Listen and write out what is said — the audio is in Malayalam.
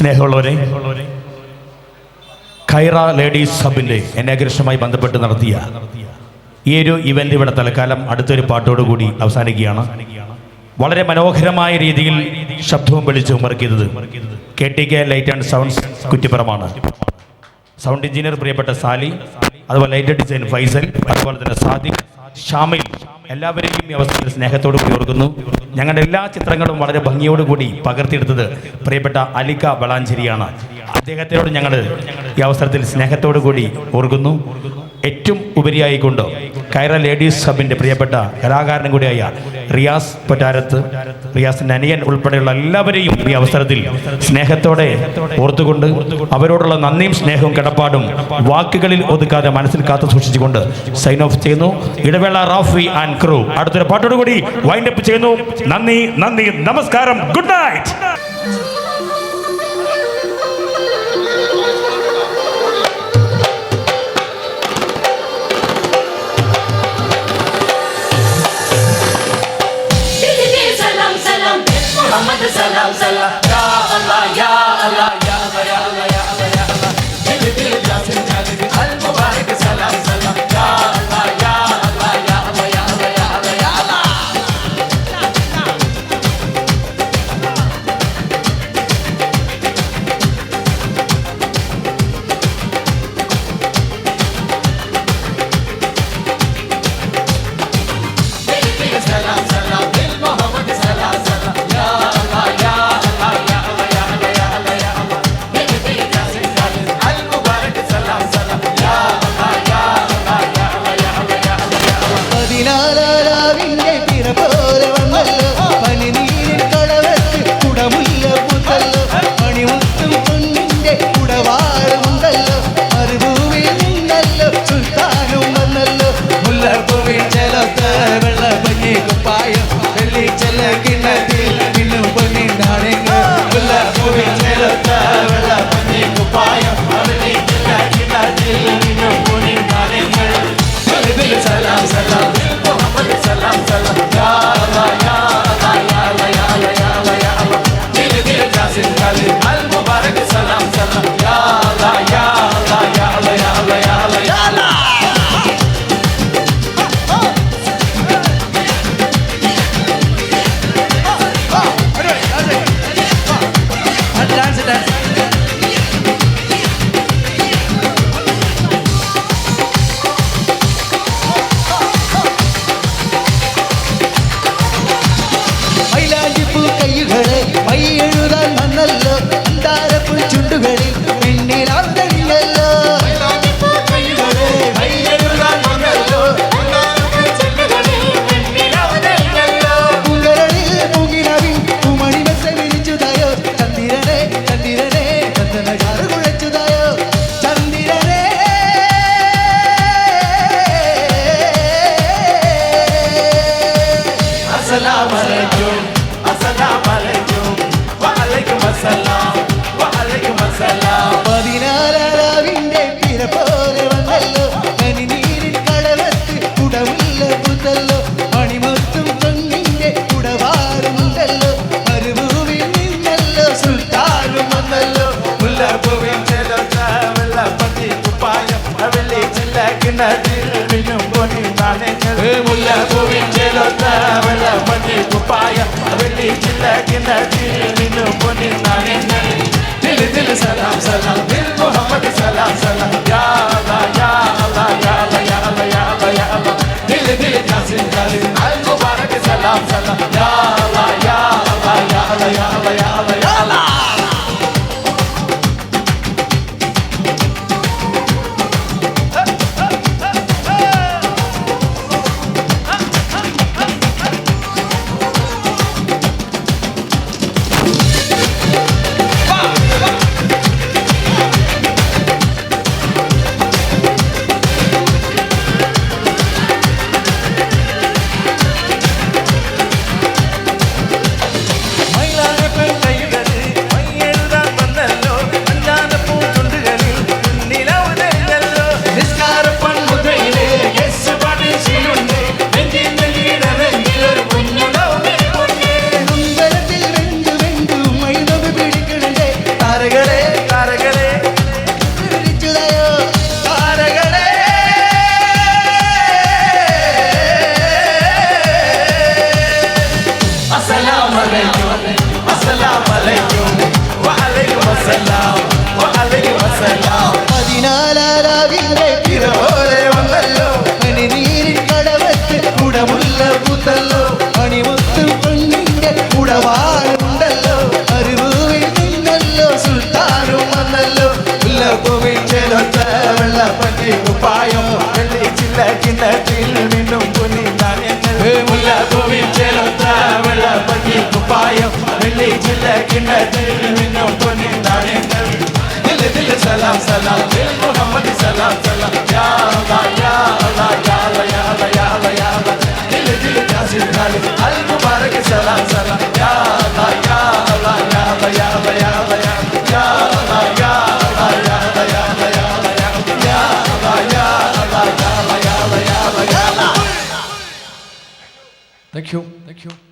സ്നേഹമുള്ളവരെ ഖൈറ ലേഡീസ് ഹബിന്റെ അനാഗ്രഹമായി ബന്ധപ്പെട്ട് നടത്തിയ ഈ ഒരു ഇവന്റ് ഇവിടെ തൽക്കാലം അടുത്തൊരു പാട്ടോടുകൂടി അവസാനിക്കുകയാണ്. വളരെ മനോഹരമായ രീതിയിൽ ശബ്ദവും വെളിച്ചവും വർക്കിയത് K T K light and sounds കുറ്റിപ്പുറമാണ്. Sound engineer പ്രിയപ്പെട്ട സാലി അതുപോലെ ലൈറ്റ് ഡിസൈൻ ഫൈസൽ അതുപോലെ തന്നെ സാദി ഷാമിൽ എല്ലാവരെയും ഈ അവസരത്തിൽ സ്നേഹത്തോട് ഓർക്കുന്നു ഞങ്ങളുടെ എല്ലാ ചിത്രങ്ങളും വളരെ ഭംഗിയോടുകൂടി പകർത്തിയെടുത്തത് പ്രിയപ്പെട്ട അലിക്ക വളാഞ്ചേരിയാണ്. അദ്ദേഹത്തിനോട് ഞങ്ങൾ ഈ അവസരത്തിൽ സ്നേഹത്തോടു കൂടി ഓർക്കുന്നു. ഏറ്റവും ഉപരിയായിക്കൊണ്ട് കൈറ ലേഡീസ് സബിന്റെ പ്രിയപ്പെട്ട കലാകാരനും കൂടിയായ റിയാസ് പൊറ്റാരത്ത് റിയാസിന്റെ അനിയൻ ഉൾപ്പെടെയുള്ള എല്ലാവരെയും ഈ അവസരത്തിൽ സ്നേഹത്തോടെ ഓർത്തുകൊണ്ട് അവരോടുള്ള നന്ദിയും സ്നേഹവും കിടപ്പാടും വാക്കുകളിൽ ഒതുക്കാതെ മനസ്സിൽ കാത്തു സൂക്ഷിച്ചുകൊണ്ട് സൈൻ ഓഫ് ചെയ്യുന്നു. ഇടവേള റാഫി ആൻഡ് ക്രൂ അടുത്തൊരു പാട്ടോടുകൂടി വൈൻഡപ്പ് ചെയ്യുന്നു. നന്ദി നന്ദി നമസ്കാരം. ഗുഡ് നൈറ്റ് salam salam சாயம் வெள்ளி செல்ல கிண்ணத்தில் இன்னும் பண்ணி நாடுங்க வெள்ள பூவி நேரத்தை வெள்ள பண்ணி குப்பாயம் வெள்ளி செல்ல கிண்ணத்தில் 哎呀 నిన్న తిరుమియం కొని నానే ముల్ల కువించెలొత్త వెళ్ళ మంది కుపాయ వెళ్ళి చిల్ల కింద తిరుమియం కొని నానే తిలి తిలి సలాం సలాం. കുപ്പായം വെള്ളി ചില്ല കിണ്ണത്തിൽ നിന്നും പൊന്നി നാണയങ്ങൾ سلام سلام للمحمد سلام سلام يا الله يا الله يا الله يا الله يا الله يا الله للجيل جاسم خالد المبارك سلام سلام يا الله يا الله يا الله يا الله يا الله يا الله يا الله يا الله يا الله يا الله يا الله يا الله يا الله يا الله يا الله يا الله Thank you. Thank you.